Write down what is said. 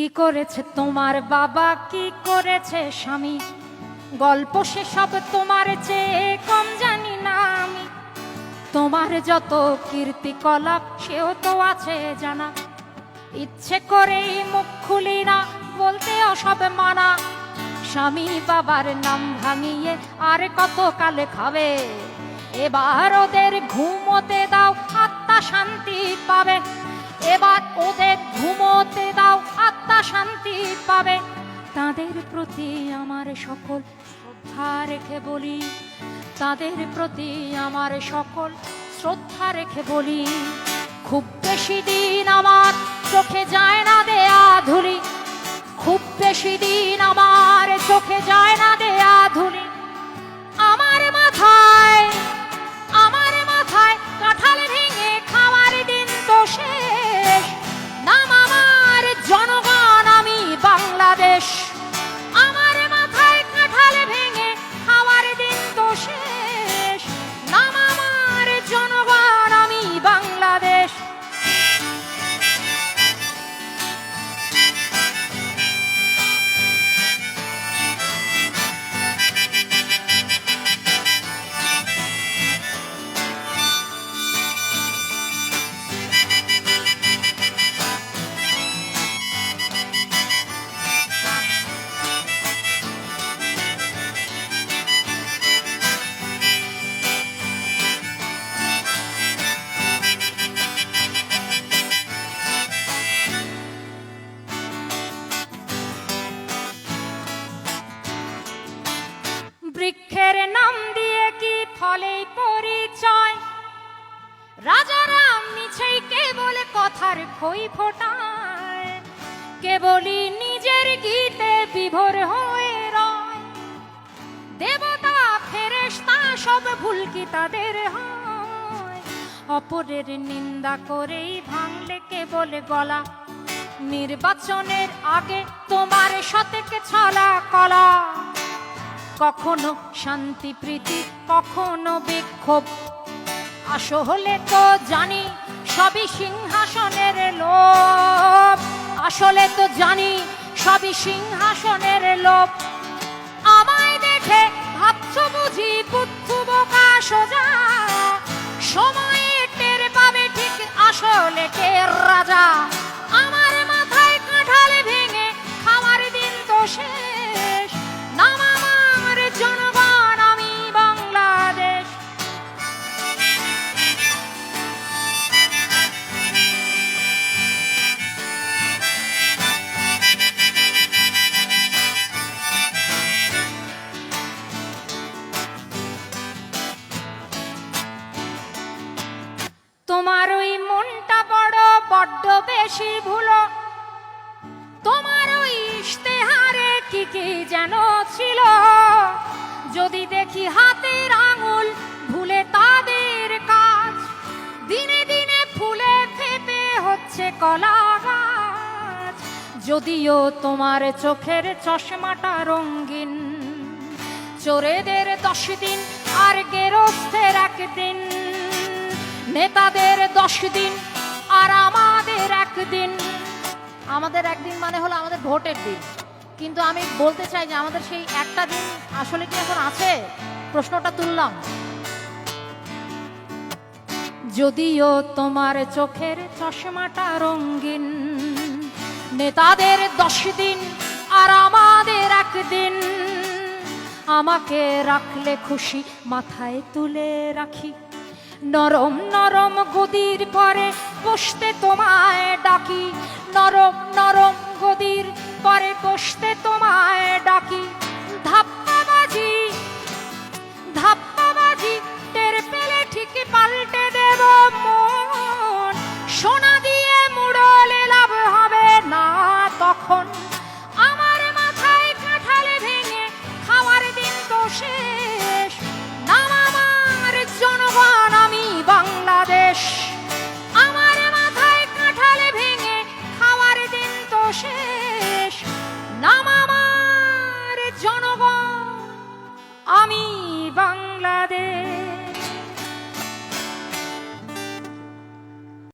কি করেছে তোমার বাবা? কি করেছে স্বামী? গল্প সেসব তোমার চেয়ে কম জানি না আমি। তোমার যত কীর্তিকলাপ, সেও তো আছে জানা। ইচ্ছে করেই মুখ খুলি না, বলতে সব মানা। স্বামী বাবার নাম ভাঙিয়ে আর কত কালে খাবে? এবার ওদের ঘুমোতে দাও, আত্মা শান্তি পাবে। পাবে। তাদের প্রতি আমার সকল শ্রদ্ধা রেখে বলি। তাদের প্রতি আমার সকল শ্রদ্ধা রেখে বলি। খুব বেশি দিন আমার চোখে যায় না দেয়া ধুলি। খুব বেশি দিন আমার চোখে যায় না ফলেই পরিচয়। রাজারা মিছেই কেবল কথার খই ফোটায়। কেবলই নিজের গীতে বিভোর হয়ে রয়। দেবতা, ফেরেশতা সব ভুল কি তাদের হয়? অপরের নিন্দা করেই ভাঙলে কেবল গলা। নির্বাচনের আগে তোমার সতেকে ছলা কলা। কখনো শান্তি প্রীতি, কখনো বিক্ষোভ। আসো হলে তো জানি সবই সিংহাসনের লোভ। আসলে তো জানি সবই সিংহাসনের লোভ। আমায় দেখে ভাবছ বুঝি পুত্র বোকা সোজা ভুলো। তোমার ওই ইশতেহারে কি কি যেন ছিল? যদি দেখি হাতের আঙুল, ভুলে তাদের কাজ। দিনে দিনে ফুলে হচ্ছে কলা গাছ। যদিও তোমার চোখের চশমাটা রঙিন, চোরেদের দশ দিন আর গেরস্থের একদিন। নেতাদের দশ দিন আর আমাদের আমাদের একদিন মানে হলো আমাদের ভোটের দিন। কিন্তু আমি বলতে চাই যে আমাদের সেই একটা দিন আসলে কি এখন আছে? প্রশ্নটা তুললাম। যদিও তোমার চোখের চশমাটা রঙিন, নেতাদের দশ দিন আর আমাদের একদিন। আমাকে রাখলে খুশি, মাথায় তুলে রাখি। নরম নরম গদির পরে বসতে তোমায় ডাকি। নরম নরম গদির পরে বসতে তোমায় ডাকি। ধাপ